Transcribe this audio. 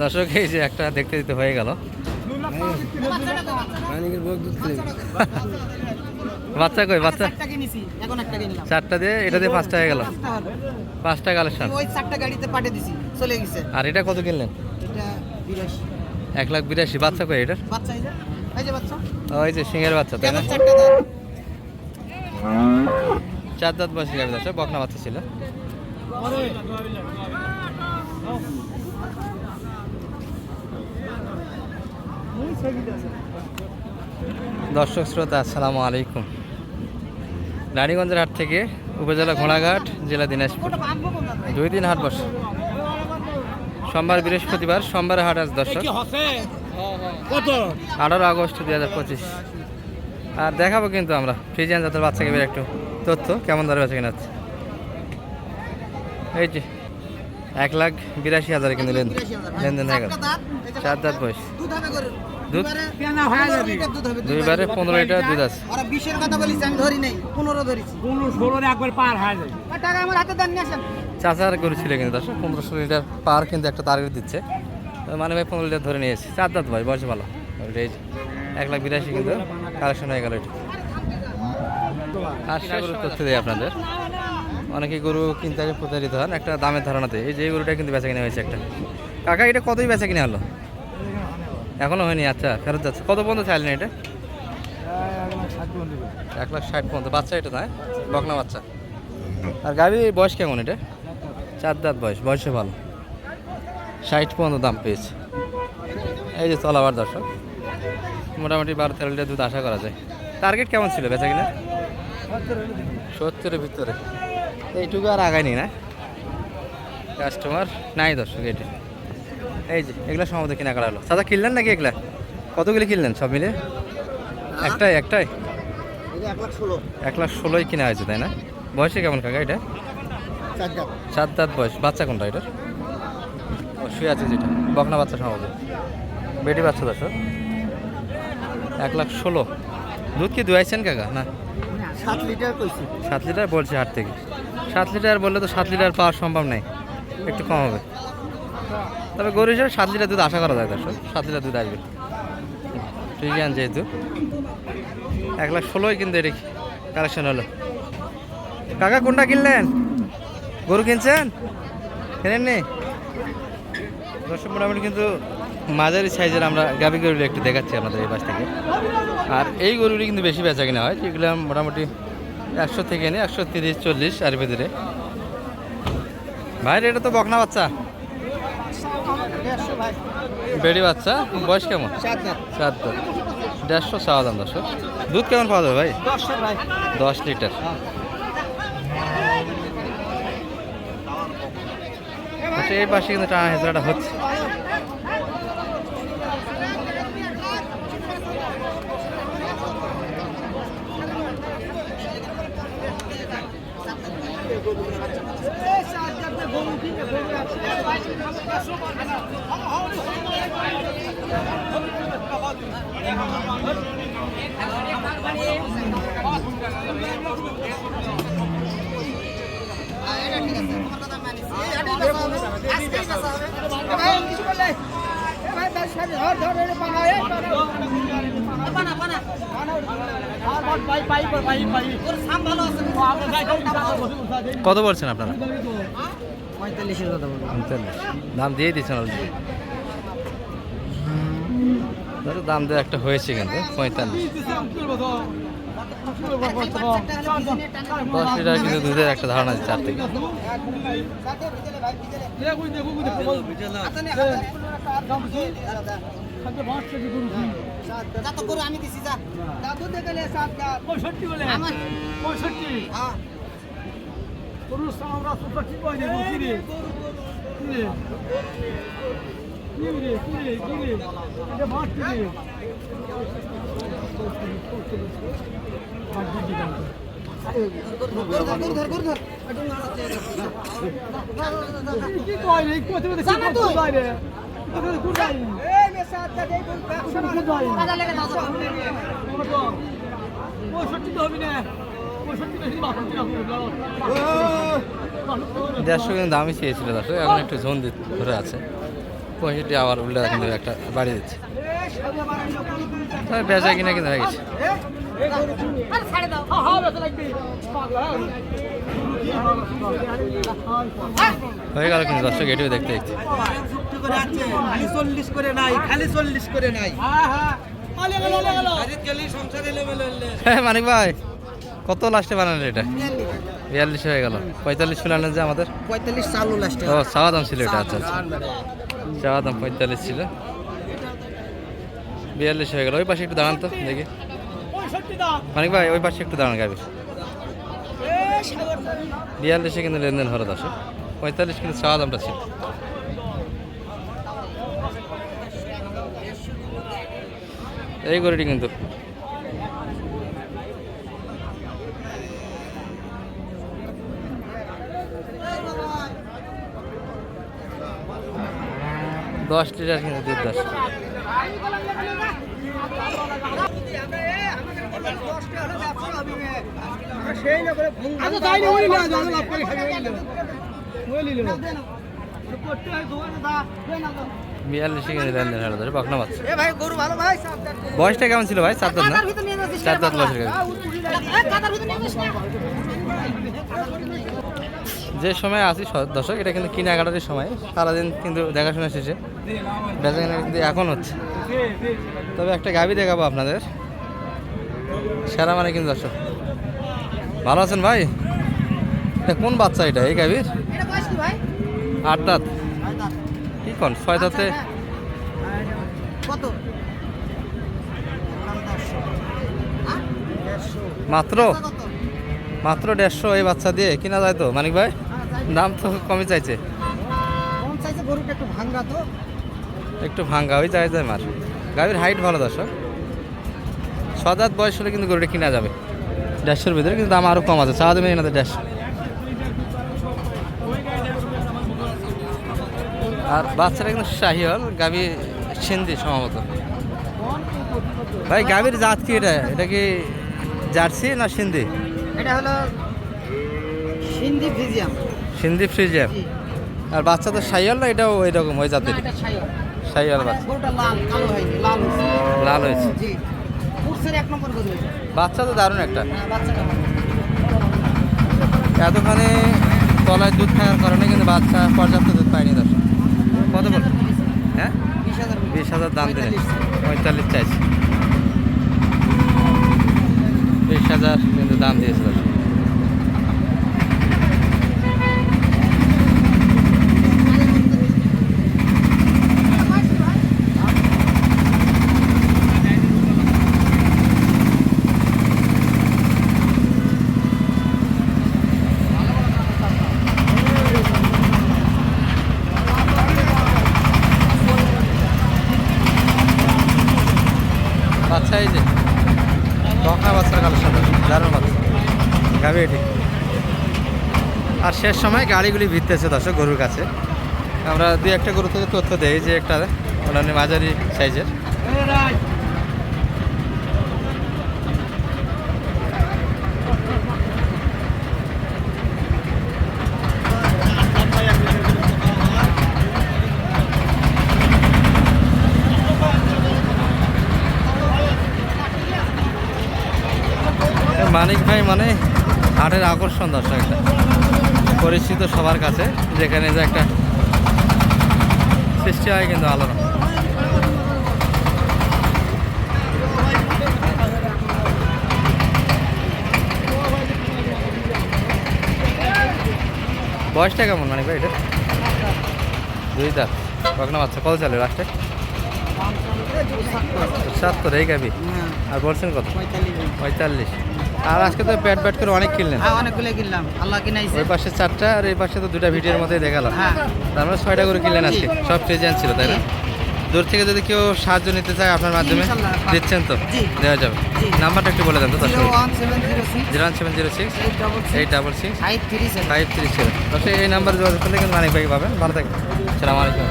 দর্শক, এই যে একটা দেখতে দিতে হয়ে গেল। বাচ্চা কই, বাচ্চা? চারটা দিয়ে, এটা দিয়ে পাঁচটা হয়ে গেল। পাঁচটা কালেকশন আর এটা কত কিনলেন? এক লাখ বিরাশি। বাচ্চা কই এটার? ওই যে সিংহের বাচ্চা, তাই না? চার দাঁত বয়সী গাড়ি দর্শক, বকনা বাচ্চা ছিল। দর্শক শ্রোতা আসসালামু আলাইকুম। রানীগঞ্জের হাট থেকে উপজেলা ঘোড়াঘাট জেলা দিনাজপুর? দুই দিন হাট বসে। সোমবার বৃহস্পতিবার সোমবার হাট আজ দর্শক। আঠারো আগস্ট দুই হাজার পঁচিশ। আর দেখাবো কিন্তু আমরা ফ্রিজিয়ান জাতের বাচ্চাকে বের একটু তথ্য কেমন দরে বেচা কিনা হচ্ছে। এই যে এক লাখ বিরাশি হাজারে কিন্তু লেনদেন। লেনদেন হয়ে গেল। চার দাঁত বয়স। দুধ? দুধ? দুইবারে কেনা হয়ে পনেরো যাবে। লিটার দুধ দুইবারে পনেরো লিটার দুধ আছে। ওরা বিশের কথা বলিস আমি ধরি নাই পনেরো ধরেছি। একবার পার হয়ে যায়। টাকা আমার হাতে দেন আসেন। চাচার গরু ছিল কিন্তু দর্শক পনেরোশো লিটার পার কিন্তু একটা টার্গেট দিচ্ছে। মানে ভাই পনেরো লিটার ধরে নিয়েছে চার দাঁত ভাই বয়স ভালো। এক লাখ বিরাশি কিন্তু কালেকশন হয়ে গেল এটা। আশা তথ্য দেয় আপনাদের। অনেকে গরু কিনতে প্রতারিত হন একটা দামের ধারণাতে এই যে গরুটা কিন্তু বেচা কিনা হয়েছে একটা। কাকা এটা কতই বেচা কিনা হলো? এখনও হয়নি আচ্ছা ফেরত যাচ্ছে। কত পর্যন্ত চাইলেন এটা? এক লাখ ষাট পর্যন্ত, বাচ্চা এটা নয় বকনা বাচ্চা। আর গাড়ি বয়স কেমন এটা? চার দাঁত বয়স বয়সে ভালো। ষাট পর্যন্ত দাম পেয়েছে। এই যে চলাবার দর্শক। মোটামুটি বারো তেরো লিটার দুধ আশা করা যায়। টার্গেট কেমন ছিল বেচা কিনা? সত্তরের ভিতরে। এইটুকু আর আগায়নি না? কাস্টমার নাই দর্শক, এটি। এই যে এগুলো সম্ভবত কিনা করা হলো। সাদা কিনলেন নাকি এগুলা? কতগুলি কিনলেন সব মিলে একটাই একটাই? এক লাখ ষোলো। এক লাখ ষোলোই কিনা হয়েছে তাই না? বয়সে কেমন কাকা এটা? সাত দাঁত। বয়স। বাচ্চা কোনটা এটার? ও শুয়ে আছে যেটা। বকনা বাচ্চা সম্ভবত বেটি বাচ্চা দশ এক লাখ ষোলো। দুধ কি দুয়াইছেন কাকা না? সাত লিটার সাত লিটার বলছে হাট থেকে। সাত লিটার বললে তো সাত লিটার পাওয়া সম্ভব নাই। একটু কম হবে। তবে গরু হিসাবে সাত লিটার দুধ আশা করা যায় দর্শক সাত লিটার দুধ আসবে। আছে যেহেতু। এক লাখ ষোলোই কিন্তু এটি কালেকশন হলো। কাকা, কোনটা কিনলেন? গরু কিনছেন? কেনেননি? দর্শক, মোটামুটি কিন্তু মাঝারি সাইজের আমরা গাভি গরুগুলো একটু দেখাচ্ছি আমাদের এই পাশ থেকে। আর এই গরুগুলি কিন্তু বেশি বেচা কিনা হয়, যেগুলো মোটামুটি একশো থেকে নিয়ে একশো তিরিশ, চল্লিশ আর ভিতরে। ভাই, এটা তো বকনা বাচ্চা। বেড়ি বাচ্চা? বয়স কেমন? চার দেড়শো চাওয়া দাম দর্শক। দুধ কেমন পাওয়া যাবে ভাই? দশ লিটার। আচ্ছা এই পাশে কিন্তু টানা হেঁচড়াটা হচ্ছে। ঠিক আছে আজকে কথা হবে কিছু বললে কত বলছেন আপনারা? পঁয়তাল্লিশের কথা বলব পঁয়তাল্লিশ। দাম দিয়ে দিচ্ছেন অলরেডি। দাম দিয়ে একটা হয়েছে কিন্তু পঁয়তাল্লিশ। দশ লিটার কিন্তু দুধের একটা ধারণা আছে চার থেকে আমার দেড়শো কিন্তু দামই চেয়েছিল দর্শক, এখন একটু জোন ধরে আছে। পঁয়ষট্টি আবার কিন্তু একটা বাড়িয়ে দিচ্ছে। বেচা কিনা কিন্তু হয়ে গেছে। হয়ে গেল কিন্তু দর্শক এটিও দেখতে দেখতে। চল্লিশ করে নাই খালি চল্লিশ করে নাই হ্যাঁ মানিক ভাই কত লাস্টে বানালেন এটা? বিয়াল্লিশ হয়ে গেল। পঁয়তাল্লিশ ফিলানের যে আমাদের? পঁয়তাল্লিশ চালু লাস্টে। ও চাওয়া দাম ছিল এটা আচ্ছা আচ্ছা। চাওয়া দাম পঁয়তাল্লিশ ছিল। বিয়াল্লিশ হয়ে গেল। ওই পাশে একটু দাঁড়ান তো, দেখি। মানিক ভাই, ওই পাশে একটু দাঁড়ান গাবি বিয়াল্লিশে কিন্তু লেনদেন হলো দশ। পঁয়তাল্লিশ কিন্তু চাওয়া দামটা ছিল। এই গরুটি কিন্তু। দশ লিটার কিন্তু দুধ দশ। বিয়াল্লিশে বাচ্চা বয়সটা কেমন ছিল ভাই? চার দাঁত না? চার দাঁত যাচ্ছিস যে সময় আসি স- দর্শক এটা কিন্তু কেনাকাটার সময়। সারাদিন কিন্তু দেখাশোনা শেষে। বেচা কিন্তু এখন হচ্ছে। তবে একটা গাভি দেখাবো আপনাদের। সেরা মানে কিন্তু দর্শক ভালো আছেন ভাই? এটা কোন বাচ্চা এটা? এই গাভির বয়স কি আট দাঁত। কি কোন? ছয় দাঁতে? মাত্র? মাত্র দেড়শো এই বাচ্চা দিয়ে কিনা যায় তো মানিক ভাই? দাম তো কমই চাইছে। ভাঙ্গা একটু ভাঙ্গা ওই যায় যায় মার। গাভীর হাইট ভালো দর্শক। সদাত বয়স হলে কিন্তু গরুটা কিনা যাবে। দেড়শোর ভিতরে কিন্তু দাম আরও কম আছে চাওয়া দেবে এনাদের দেড়শো। আর বাচ্চাটা কিন্তু শাহিওয়াল গাভী সিন্ধি সম্ভবত। ভাই গাভীর জাত কি এটা? এটা কি জার্সি না সিন্ধি? এটা হলো সিন্ধি ফিজিয়াম সিন্ধি ফ্রিজিয়াম। আর বাচ্চা তো শাহিওয়াল না এটাও ওই রকম ওই জাতের শাহিওয়াল। বাচ্চা। হয়েছে। লাল হয়েছে। জি এক নম্বর গরু বাচ্চা তো দারুণ একটা। এতখানে এতখানি তলায় দুধ খাওয়ার কারণে কিন্তু বাচ্চা পর্যাপ্ত দুধ পায়নি দর্শক। কত বল? হ্যাঁ? বিশ হাজার বিশ হাজার দাম দিলেন পঁয়তাল্লিশ। চাইছি। বিশ হাজার কিন্তু দাম দিয়েছে দর্শক। যে বকনা বাচ্চার কালেকশন দারুণ বাচ্চা। গাবি আর শেষ সময় গাড়িগুলি ভিড়তেছে দর্শক গরুর কাছে। আমরা দুই একটা গরু থেকে তথ্য দেই যে একটা মোটামুটি মাঝারি সাইজের। মানিক ভাই মানে হাটের আকর্ষণ দর্শক একটা। পরিচিত সবার কাছে যেখানে যে একটা সৃষ্টি হয় কিন্তু আলাদা বয়সটা কেমন মানিক ভাই এটা? দুই দাঁত। কখনো বাচ্চা? কত চালে লাস্টে সাতর এই গাবি আর বলছেন কত? পঁয়তাল্লিশ। আর আজকে তো প্যাট প্যাট করে অনেক কিনলেন। হ্যাঁ অনেকগুলো কিনলাম। আল্লাহ কিনাইছে। ওই পাশে চারটা আর এই পাশে তো দুটা ভিডিওর মধ্যেই দেখালাম। হ্যাঁ। তার মানে ছয়টা করে কিনলেন আজকে। সব প্রেজেন্ট ছিল তাই না? দূর থেকে যদি কেউ সাহায্য নিতে চায় আপনার মাধ্যমে দিচ্ছেন তো। দেওয়া যাবে। নাম্বারটা একটু বলে দেন তো zero one seven zero six. Eight double six five three seven এই নাম্বার যোগাযোগ করলে কিন্তু মানিক ভাই পাবেন। ভালো থাকবেন। সালাম আলাইকুম।